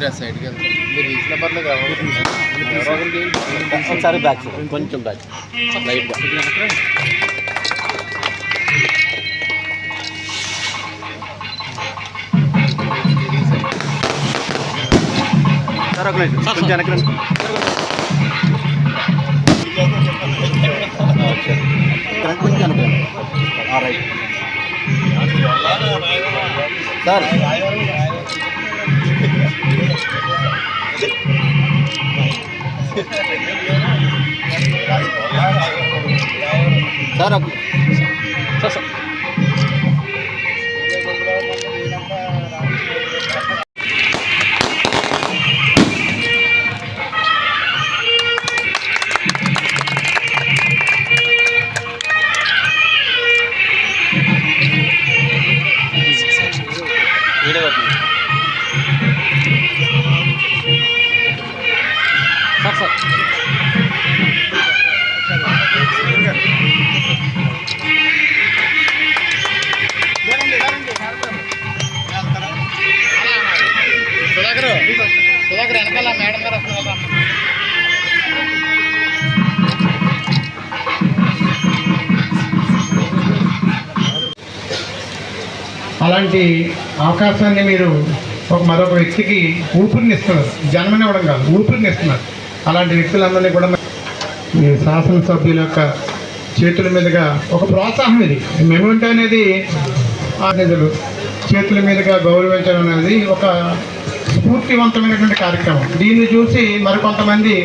మీరు తీసిన పర్లేదు ఎవరో ఒకరికి ఒకసారి బ్యాక్ చూడండి కొంచెం బ్యాక్ లైట్గా సార్ ఒక నిమిషం కొంచెం వెనక్కి రండి కొంచెం వెనక్కి రండి ఆ, రైట్ సార్ సార్ ఒక సుధాకర్ వెనకాల మేడం గారు వస్తున్నారు అలాంటి అవకాశాన్ని మీరు ఒక మరొక వ్యక్తికి ఊపిరినిస్తున్నారు. జన్మనివ్వడం కాదు ఊపిరినిస్తున్నారు. అలాంటి వ్యక్తులందరినీ కూడా మీ శాసనసభ్యుల యొక్క చేతుల మీదుగా ఒక ప్రోత్సాహం ఇది. మెమెంట్ అనేది ఆ నిధులు చేతుల మీదుగా గౌరవించడం అనేది ఒక స్ఫూర్తివంతమైనటువంటి కార్యక్రమం. దీన్ని చూసి మరికొంతమంది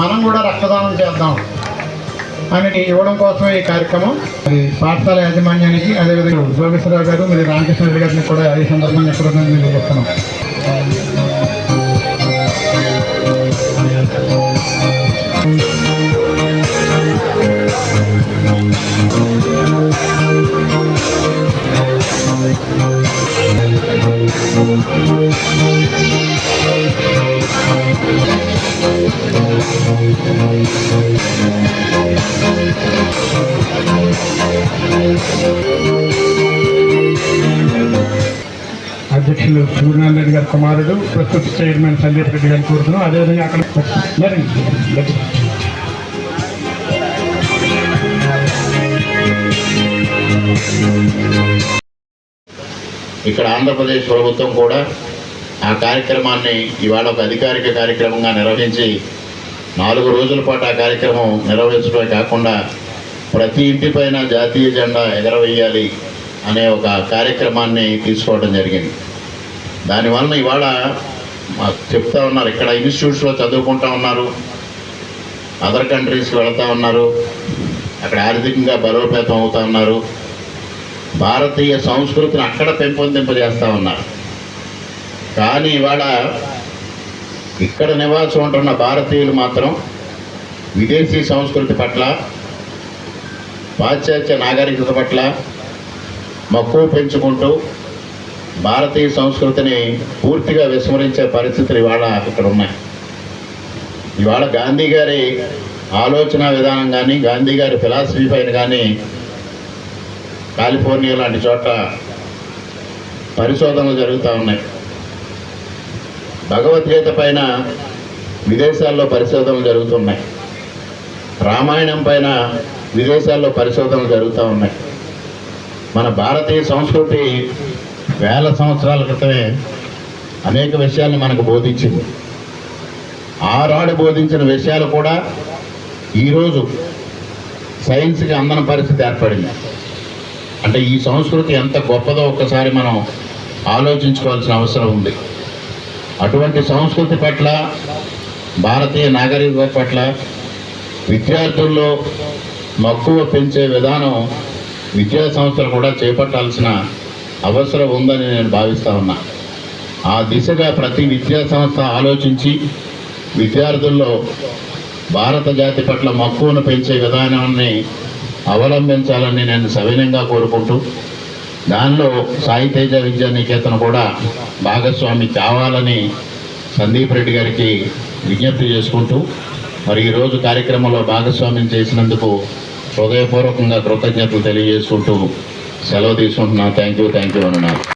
మనం కూడా రక్తదానం చేద్దాం అని ఇవ్వడం కోసం ఈ కార్యక్రమం. అది పాఠశాల యాజమాన్యానికి అదేవిధంగా జోగేశ్వరరావు గారు మరి రామకృష్ణ గారిని కూడా ఈ సందర్భంగా ఎక్కడ నేను అధ్యక్షులు సూర్యనారాయణ రెడ్డి గారి కుమారుడు ప్రస్తుత చైర్మన్ సందీప్ రెడ్డి గారిని కోరుతున్నాం. అదేవిధంగా అక్కడ లేరండి, ఇక్కడ ఆంధ్రప్రదేశ్ ప్రభుత్వం కూడా ఆ కార్యక్రమాన్ని ఇవాళ ఒక అధికారిక కార్యక్రమంగా నిర్వహించి నాలుగు రోజుల పాటు ఆ కార్యక్రమం నిర్వహించడమే కాకుండా ప్రతి ఇంటిపైన జాతీయ జెండా ఎగరవేయాలి అనే ఒక కార్యక్రమాన్ని తీసుకోవడం జరిగింది. దానివల్ల ఇవాళ మాకు చెప్తా ఉన్నారు ఇక్కడ ఇన్స్టిట్యూట్స్లో చదువుకుంటా ఉన్నారు అదర్ కంట్రీస్కి వెళ్తూ ఉన్నారు అక్కడ ఆర్థికంగా బలోపేతం అవుతూ ఉన్నారు. భారతీయ సంస్కృతిని అక్కడ పెంపొందింపజేస్తూ ఉన్నారు. కానీ ఇవాళ ఇక్కడ నివాసం ఉంటున్న భారతీయులు మాత్రం విదేశీ సంస్కృతి పట్ల పాశ్చాత్య నాగరికత పట్ల మక్కువ పెంచుకుంటూ భారతీయ సంస్కృతిని పూర్తిగా విస్మరించే పరిస్థితులు ఇవాళ ఇక్కడ ఉన్నాయి ఇవాళ గాంధీ గారి ఆలోచన విధానం కానీ గాంధీ గారి ఫిలాసఫీ పైన కానీ కాలిఫోర్నియా లాంటి చోట్ల పరిశోధనలు జరుగుతూ ఉన్నాయి. భగవద్గీత పైన విదేశాల్లో పరిశోధనలు జరుగుతున్నాయి. రామాయణం పైన విదేశాల్లో పరిశోధనలు జరుగుతూ ఉన్నాయి. మన భారతీయ సంస్కృతి వేల సంవత్సరాల క్రితమే అనేక విషయాలను మనకు బోధించింది. ఆనాడు బోధించిన విషయాలు కూడా ఈరోజు సైన్స్కి అందని పరిస్థితి ఏర్పడింది. అంటే ఈ సంస్కృతి ఎంత గొప్పదో ఒక్కసారి మనం ఆలోచించుకోవాల్సిన అవసరం ఉంది. అటువంటి సంస్కృతి పట్ల భారతీయ నాగరికత పట్ల విద్యార్థుల్లో మక్కువ పెంచే విధానం విద్యా సంస్థలు కూడా చేపట్టాల్సిన అవసరం ఉందని నేను భావిస్తా ఉన్నా. ఆ దిశగా ప్రతి విద్యా సంస్థ ఆలోచించి విద్యార్థుల్లో భారత జాతి పట్ల మక్కువను పెంచే విధానాన్ని అవలంబించాలని నేను సవినయంగా కోరుకుంటూ దానిలో సాయి తేజ విద్యా కూడా భాగస్వామి కావాలని సందీప్ రెడ్డి గారికి విజ్ఞప్తి చేసుకుంటూ మరి ఈరోజు కార్యక్రమంలో భాగస్వామ్యం చేసినందుకు హృదయపూర్వకంగా కృతజ్ఞతలు తెలియజేసుకుంటూ సెలవు తీసుకుంటున్నాను. థ్యాంక్ యూ థ్యాంక్ యూ అన్నారు